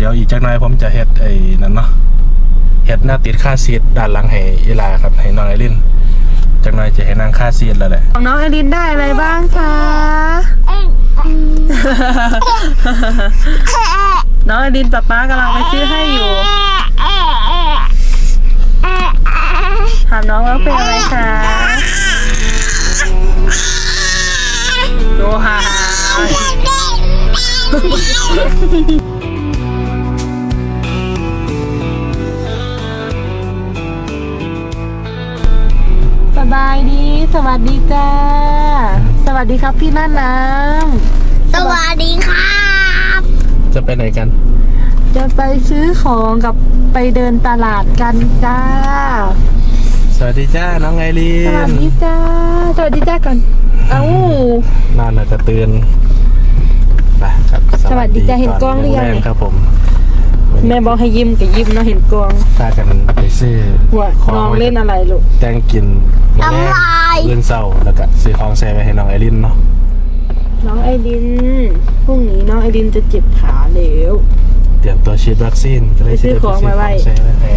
เดี๋ยวอีกจักหน่อยผมจะเฮ็ดไอ้นั่นเนาะเฮ็ดหน้าติดค่าซีดด้านหลังให้อีลาครับให้น้องไอรินจักหน่อยจะให้นั่งค่าซีดแล้วแหละของน้องไอลินได้อะไรบ้างคะน้องไอลินป๊าป๊ากำลังไปซื้อให้อยู่ถามน้องว่าเป็นอะไรคะโอ้ฮ่า สวัสดีจ้า สวัสดีครับพี่หน้าน้สวัสดีครับ จะไปไหนกันำจะไปซื้อของกับไปเดินตลาดกันจ้า สวัสดีจ้า น้องไอริสวัสนดีจ้า สวัสดีจ้าก่อน เอ้าน่าน่าจะตื่นไปครับ สวัสดีจ้ะเห็นกล้องหรือยังแรงครับผม แม่บอกให้ยิ้มกับยิ้มเนาะเห็นกวงพากันไปซื้อว่าของน้องไว้เล่นอะไรลูกแต่งกินมื้อแรกน้ำลายเลื่อนเศร้าแล้วก็ซื้อของใส่ไปให้น้องไอรินเนาะน้องไอรินพรุ่งนี้น้องไอรินจะเจ็บขาแล้วเตรียมตัวฉีดวัคซีนก็เลยไปซื้อของมาไว้ใส่ไว้ให้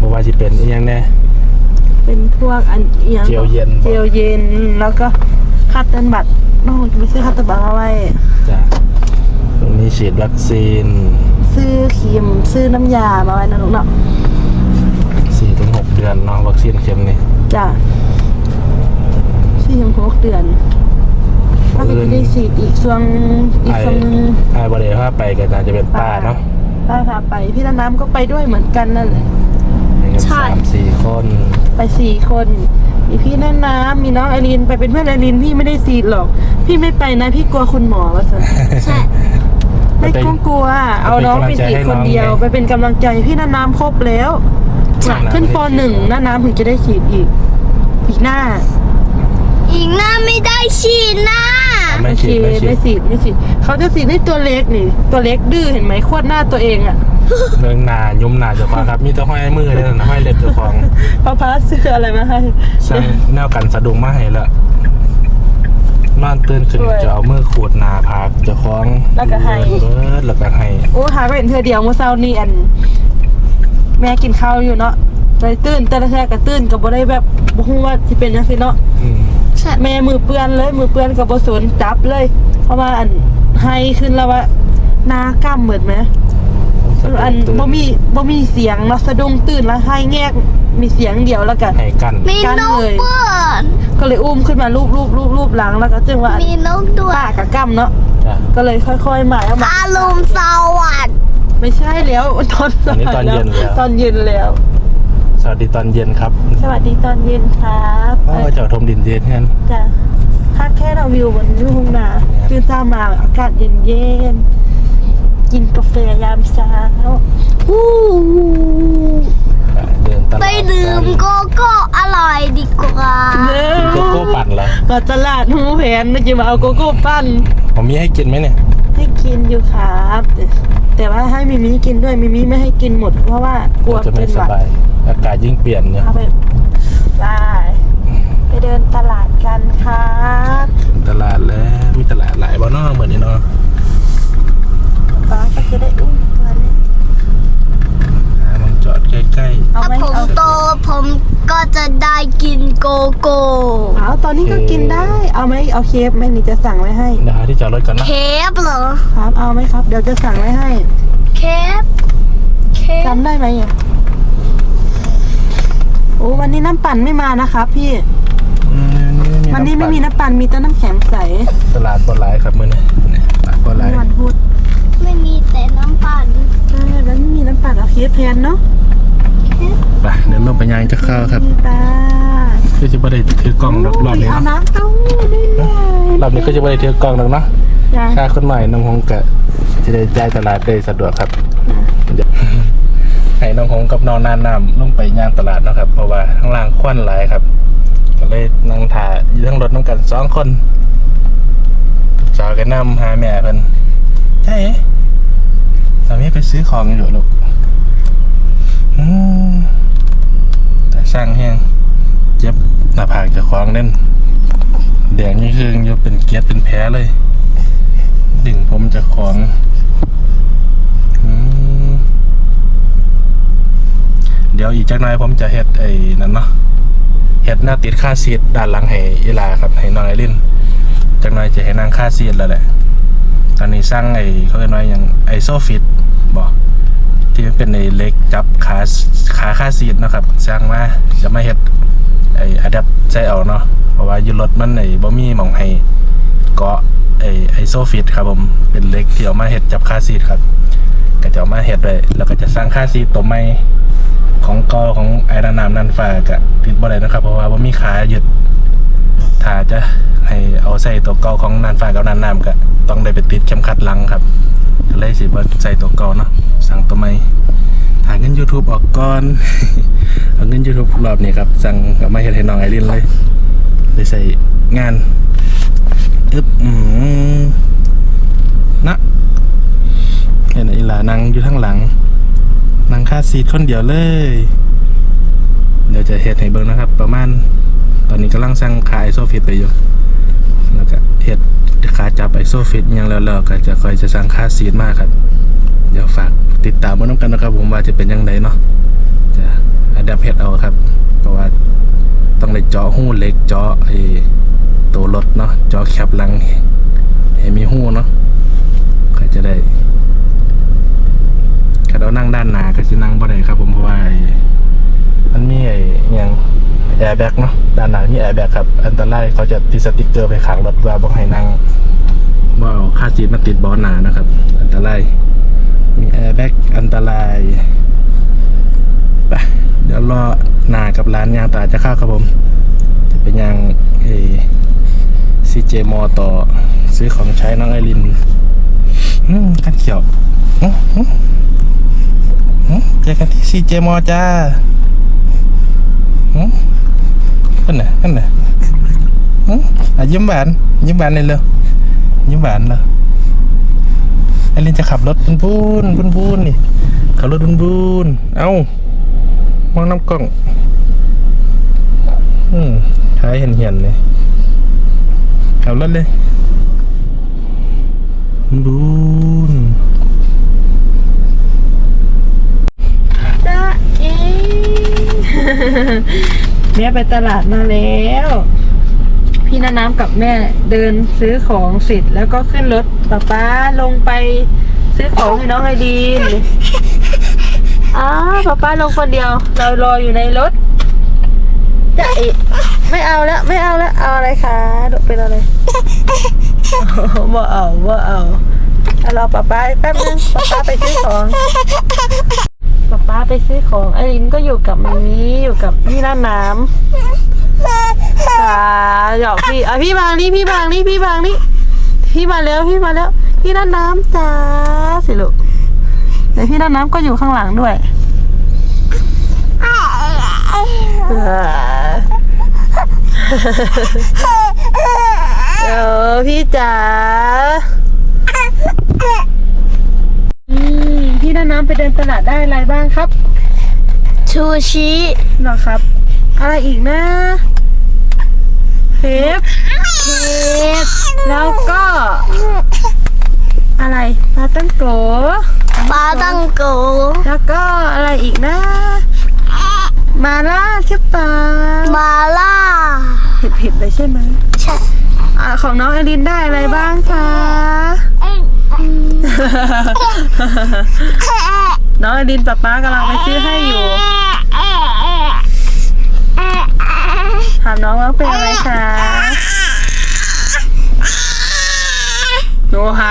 บ่ว่าสิเป็นอีหยังแน่เป็นพวกอันอียงเจลเย็นเจลเย็นแล้วก็คัตเตันบัตรน้องจะไปซื้อคัตเตันบัตรมาไว้จ้ะตรงนี้ฉีดวัคซีน ซื้อครีมซื้อน้ำยามาไว้นะลูกเนาะ4ถึง6เดือนเนาะวัคซีนเข็มนี่จ้ะสี่ถึงหกเดือนแล้วก็จะได้ฉีดอีกช่วงอีกไอ้ช่วงนึงไอ้บ่ได้พาไปก็น่าจะเป็นป้าเนาะป้าพาไปพี่น้ำก็ไปด้วยเหมือนกันนั่นแหละ มีกันใช่ สามสี่คนไปสี่คน มีพี่น้ำน้ำมีน้องไอรีนไปเป็นเพื่อนไอรีนพี่ไม่ได้ซีดหรอก พี่ไม่ไปนะพี่กลัวคุณหมอว่าสันใช่ ไม่ต้องกลัว เอาน้องไปฉีดคนเดียว ไปเป็นกำลังใจพี่น้ำน้ำครบแล้วขึ้นปหนึ่งน้าน้ำถึงจะได้ฉีดอีก อีกหน้าอีกหน้าไม่ได้ฉีดนะไม่โอฉีเคดไม่ฉีไม่ดฉีดไม่ฉีดเขาจะฉีดให้ตัวเล็กนี่ ตัวเล็กดื้อเห็นไหมขวดหน้าตัวเองอะเรื่องหนายุ่มหนาเจ้าของครับ มีแต่ห้อยมือเลยนะห้อยเล็บเจ้าของป้าป้าซื้ออะไรมาให้ สร้างแนวกันสะดุ้งมาให้ละ นอนตื่นขึ้นสวยจะเอามือขูดหนาผากเจ้าของแล้วก็ให้ เบิดแล้วก็ให้โอ้หาไปเห็นเธอเดียวเมื่อเช้านี่อัน แม่กินข้าวอยู่เนาะเลยตื่นแต่ละแท้ก็ตื่นกับบ่ได้แบบบ่ฮู้ว่าสิเป็นจังซี่เนาะอืมใช่แม่มือเปื้อนเลย มือเปื้อนกับบ่สนจับเลย เพราะว่าอันให้ขึ้นแล้วว่าหน้ากล้ามเหมือนไหมสะดุ้งอันตื่นบ่มีบ่มีเสียงเนาะสะดุ้งตื่นแล้วให้แงกมีเสียงเดียวแล้วกันให้กัน มีกันนกเลยเปื้อนก็ เลยอุ้มขึ้นมารูปรูปรูปรูปหลังแล้วก็จึงว่าอันมีนกด้วป้ายกับกล้ามเนาะจ้ะก็เลยค่อยๆหมายเอามา อารมณ์สวัสดิ์ไม่ใช่แล้วตอนตอนนี้ตอนเย็นแล้ว ตอนเย็นแล้ว สวัสดีตอนเย็นครับสวัสดีตอนเย็นครับพ่อเจ้าทมดินเย็นเงี้ยจ้ะถ้าแค่เราวิวบนทุ่งนาตื่นเช้ามาอากาศเย็นเย็นๆกินกาแฟยามเช้า อู้ เดินตลาด ไปดื่มโกโก้อร่อยดีกว่า เด้ โก โก้ปั่นเหรอมาตลาดหูแผนจะมาเอาโกโก้ปั้นผมมีให้กินไหมเนี่ย ให้กินอยู่ครับ แต่ว่าให้มิมิกินด้วยมิมิไม่ให้กินหมดเพราะว่ากลัวจะไม่เป็นสหวัดบาย อากาศยิ่งเปลี่ยนเนี่ยเอาไปไปไปเดินตลาดกันครับตลาดแล้ว มีตลาดหลายบ้านนอกเหมือนนี่เนาะป้าก็จะได้อุ้มตัวเล็กหามันจอดใกล้ เอาถ้าไหมผมเอาโตผม ก็จะได้กินโกโก้เอาตอนนี้ก็กินได้ เอาไหมเอาเคฟไหมนี่จะสั่งไว้ให้ๆเดี๋ยวหาที่จอดรถก่อนนะเคฟเหรอครับเอาไหมครับ เดี๋ยวจะสั่งไว้ให้เคฟเคฟจำได้ไหมอะโอ้วันนี้น้ำปั่นไม่มานะครับพี่ อืมวันนี้ไม่มีน้ำปั่นมีแต่น้ำแข็งใสตลาดบอลไลครับมือนี่ตลาดบอลไลวันพุธไม่มีแต่น้ำปั่นใช่แล้วไม่มีน้ำปั่นเอาเคฟแทนเนาะ ไปเดินลงไปยางจะเข้าครับมีปลาคือจะไม่ได้ถือกล้องรอบรอบนี้เอาเนาะน้ำเต้าหู้ด้วยเลยรอบนี้ก็จะไม่ได้ถือกล้องหรอกเนาะจ้ะค่าคนใหม่น้องฮงกะจะได้จ่ายตลาดได้สะดวกครับเดี๋ยวให้น้องฮงกับน้องนานน้ำลงไปย่างตลาดเนาะครับ เพราะว่าข้างล่างควันหลายครับ ก็เลยนั่งถ่ายอยู่ทั้งรถน้ำกันสองคนสาวกันนำหาแม่เพิ่นใช่สามีไปซื้อของอยู่ลูกอืม แต่สร้างแห้งเจ็บหน้าผากจะคว้างเล่นแดงนี่คือจะเป็นเกียดเป็นแผลเลย ดึงผมจะคว้างเดี๋ยวอีกจากนายผมจะเฮ็ดไอ้นั่นเนาะเฮ็ดหน้าติดค่าเสียดด้านหลังให้เอลาครับให้น้อยลิ้นจากนายจะให้นางค่าเสียดแล้วแหละ ตอนนี้สร้างไอ้เขาเรียกว่าอย่างไอโซฟิตบอก ที่เป็นไอ้เล็กจับขาขาค่าซีดนะครับสร้างมาจะมาเฮ็ดไอ้อะแดปใส่เอาเนาะเพราะว่ายูรถมันไอ้บ่มีหม่องให้เกาะไอ้ไอโซฟิตครับผมเป็นเล็กที่เอามาเฮ็ดจับค่าซีดครับ ก็จะเอามาเฮ็ดไว้แล้วก็จะสร้างค่าซีดตัวใหม่ของกอของไอ้นานามนันฟ้าก็ติดบ่ได้นะครับ เพราะว่าบ่มีขาหยึด ถ้าจะให้เอาใส่ตัวเก่าของนานฟ้ากับนานนามก็ต้องได้ไปติดเข็มขัดหลังครับก็เลยสิบ่ใส่ตัวเก่าเนาะสั่งตัวใหม่ถ้าเงิน YouTube ออกก่อน เอาเงิน YouTube รอบนี้ครับ สั่งเอามาเฮ็ดให้น้องไอรินเลยไปใส่งานอึ๊บอืมนะเห็นอีหลานั่งอยู่ข้างหลัง นั่งคาซีทคนเดียวเลย เดี๋ยวจะเฮ็ดให้เบิ่งนะครับ ประมาณ ตอนนี้กำลังสั่งขายโซฟิตไปอยู่แล้วก็เฮ็ดขาจับไอโซฟิตยังแล้วๆก็จะคอยจะสั่งค่าซีดมากครับ เดี๋ยวฝากติดตามมาน้ำกันนะครับผมว่าจะเป็นยังไงเนาะจะอัดับเฮ็ดเอาครับ เพราะว่าต้องได้เจาะหูเล็กเจาะไอตัวรถเนาะเจาะแคปหลังให้มีหูเนาะก็จะได้ถ้าเรานั่งด้านหน้าก็จะนั่งบ่ได้ครับ ผมเพราะว่าไอมันมีไอ้อหยัง แอร์แบ็กเนาะด้านหน้ามีแอร์แบ็กครับ อันตรายเขาจะติดสติกเกอร์ไปขังรถว่าบ่ให้นั่งบ่เอาค่าซีทมาติดบาะหนานะครับ อันตรายมีแอร์แบ็กอันตรายไปเดี๋ยวรอหนากับร้านยางตาจะเข้าครับผม จะเป็นยางเอซีเจมอต่อซื้อของใช้น้องไอรินอืมกันเขียวอืมอืมอืมเจอกันที่ซีเจมอจ้า อืมกันไหนกันไหนอืมอะยิ้มหวานยิ้มหวานเลยเร็วยิ้มหวานเลยไอลินจะขับรถบุนบุนบุนบุนนี่ขับรถบุนบุนเอ้ามองน้ำกล้องอืมท้ายเห็นเห็นเลยขับรถเลยบุญ จ้าเอง แม่ไปตลาดมาแล้ว พี่นาน้ำกับแม่เดินซื้อของเสร็จแล้วก็ขึ้นรถป้าป้าลงไปซื้อของให้น้องไอดีนอ้าป้าป้าลงคนเดียว เรารออยู่ในรถจะเอะไม่เอาแล้วไม่เอาแล้วเอาอะไรคะดกเป็นอะไรบ่เอาบ่เอาเอารอป้าป้าแป๊บนึงป้าป้าไปซื้อของ ป้าไปซื้อของไอรินก็อยู่กับมามีอยู่กับพี่น้าน้ำค่ะหยอกพี่อะพี่บางนี่พี่บางนี่พี่บางนี่พี่มาแล้วพี่มาแล้ว พี่น้าน้ำจ้าสิลูกเดี๋ยวพี่น้าน้ำก็อยู่ข้างหลังด้วยเออพี่จ๋าอื มพี่น้าน้ำไปเดินตลาดได้อะไรบ้างครับชูชิเหรอครับ อะไรอีกนะเคฟเค้กแล้วก็ อะไรปลาตั้งโกปลาตังโกแล้วก็อะไรอีกนะ มาล่าใช่ปะมาล่าเผ็ดเผ็ดๆเลยใช่ไหมใช่อะของน้องไอรินได้อะไรบ้างคะ น้องอรินป๊าป๊ากำลังไปซื้อให้อยู่ถามน้องว่าเป็นอะไรคะโอ้ฮ่า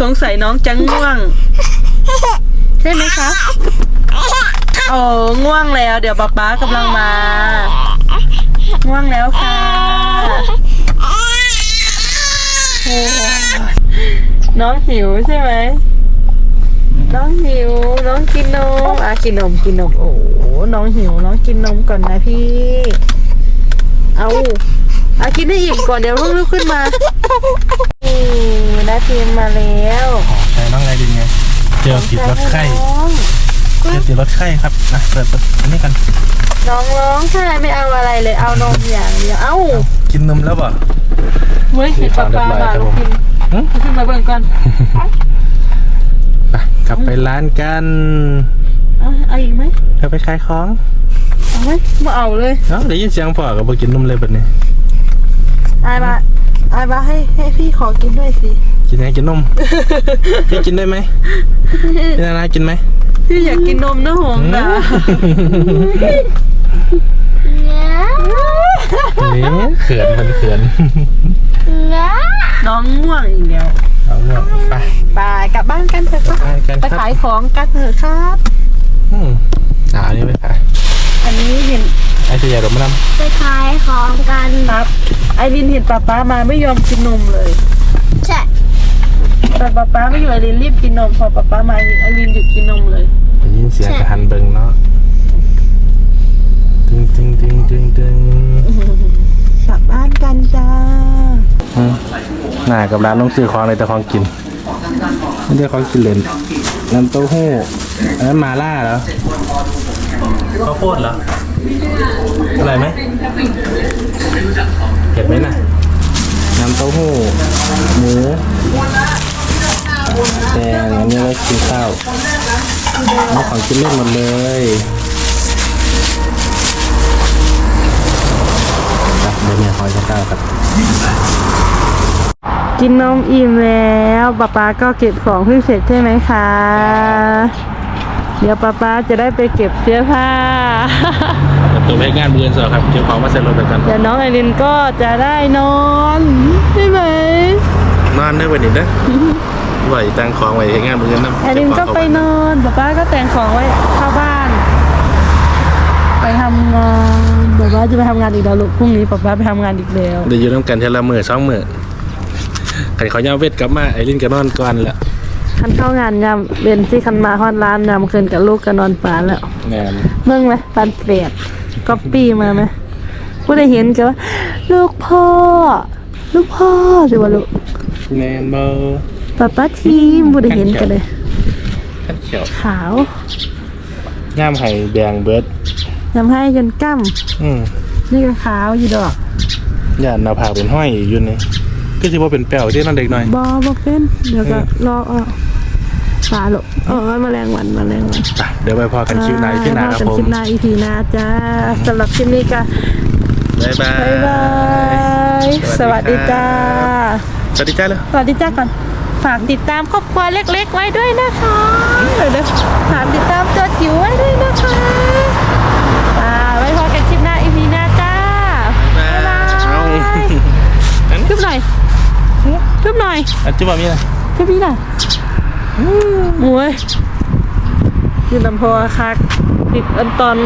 สงสัยน้องจะง่วง ใช่ไหมคะโอ้ง่วงแล้ว เดี๋ยวป๊าป๊ากำลังมา ง่วงแล้วค่ะ น้องหิวใช่ไหม น้องหิว น้องกินนม อะกินนมกินนม โอ้น้องหิว น้องกินนมก่อนนะพี่ เอาอะกินได้อีกก่อนเดี๋ยวลุกลุกขึ้นมานี่นาทีมมาแล้วใช้น้องไอดินไง เจอติดรถไข้น้องเจอติดรถไข้ครับนะเปิดเปิดอันนี้กัน น้องร้องใช่ไม่เอาอะไรเลย เอานมอย่างเดียว เอ้า กินนมแล้วบ่เฮ้ยเห็นปลาปลามาเรียบร้อยครับผมกินหึขึ้นมาเบิ่งก่อนไปกลับไปร้านกันเอาเอาอีกไหมเราไปขายของเอาไหมมาเอาเลยเอ้าได้ยินเสียงพ่อกับบ่กินนมเลยแบบนี้อายมาอายมาให้ให้พี่ขอกินด้วยสิกินไหนกินนม พี่กินได้ไหมพี่นานากินไหมพี่อยากกินนมนะหงนะเนี่ยนี่ เขินมันเขินเนี่ยน้องง่วงอีกแล้วเอาหมดไป ไปกลับบ้านกันเถอะครับไปกันไปครับขายของกันเถอะครับ อืมอ่าอันนี้ไปขายอันนี้เห็นไอ้เสียดมน้ำไปขายของกันครับ ไอรินเห็นป๊าป๊ามาไม่ยอมกินนมเลยใช่แต่ป๊าป๊าไม่อยู่ไอรินรีบกินนม พอป๊าป๊ามาไอรินหยุดกินนมเลยได้ยินเสียงกระหันเบิงเนาะตึงตึงตึงตึงตึงกลับบ้านกัน จ้าอืมหน้ากับร้านต้องซื้อของเลยแต่ของกิน ไม่ได้ของกินเล่นน้ำเต้าหู้อันนั้นมาล่าเหรอข้าวโพดเหรออะไรไหมเผ็ดไหมน่ะน้ำเต้าหู้หมูแกงอันนี้ไว้กินข้าวเอาของกินเล่นหมดเลยครับ เดี๋ยวแม่คอยข้าวครับกินนมอิ่มแล้วป๊าป๊าก็เก็บของเพิ่งเสร็จใช่ไหมคะ เดี๋ยวป๊าป๊าจะได้ไปเก็บเสื้อผ้า ตัวไปงานเบือนสอครับเจ้าของมาเซ็นรถไปกันเดี๋ยวน้องไอรินก็จะได้นอนใช่ไหมนอนได้วันนี้นะไหวตังของไหวให้งานเบือนนะไอรินก็ไปนอนป๊าป๊าก็แต่งของไว้เข้าบ้าน ไปทำงาน ป๊าป๊าจะไปทำงานอีกแล้วลูกพรุ่งนี้ป๊าป๊าไปทำงานอีกแล้วเดี๋ยวอยู่น้ำกันเทละมือสองมือขันเขาย่าเวทกลับมาไอ้ลินก็นอนก่อนละคันเข้างานยามเบนที่คันมาฮอดร้านยามคืนกับลูกก็นอนป่าแล้วแมนเมื่อไหมปันเปียดก๊อปปี้มาไหมผู้ได้เห็นกันว่าลูกพ่อ ลูกพ่อสิว่าลูกแมนเบอร์ป้าป้าทีมผู้ได้เห็นกันเลย ขันเขียวขาวย่ามไห่แดงเบิร์ด ยำให้จนกั้มอืมนี่ก็ขาวอยู่ดอกย่านหนาผากเป็นห้อยอยู่นี่ก็ถือว่าเป็นแป้วที่นั่นเด็กหน่อย บอบอเป็นเดี๋ยวก็รอเอาปลาลูกเออแมลงวันแมลงวัน ไปเดี๋ยวไปพอกันคิวไหนที่หนาครับกันผม คลิปหน้าอีพีหน้าจ้าสำหรับคลิปนี้ก็บ๊ายบาย บ๊ายบายสสวัวัสสดีดีครัจ้าบสวัสดีจ้าเลย สวัสดีจ้าก่อน ฝากติดตามครอบครัวเล็ก ๆ ไว้ด้วยนะคะเดี๋ยวๆฝากติดตามตัวจิ๋วไว้ด้วยนะคะอ่าไว้พอกันคลิปหน้าอีพีหน้าจ้า บ๊ายบายเอาอัน จุ๊บหน่อยจุ๊บ หน่อยอันจุ๊บแบบนี้นะจุ๊บพี่หน่อยโอ้ยยืนลำโพงคักติดอันตอน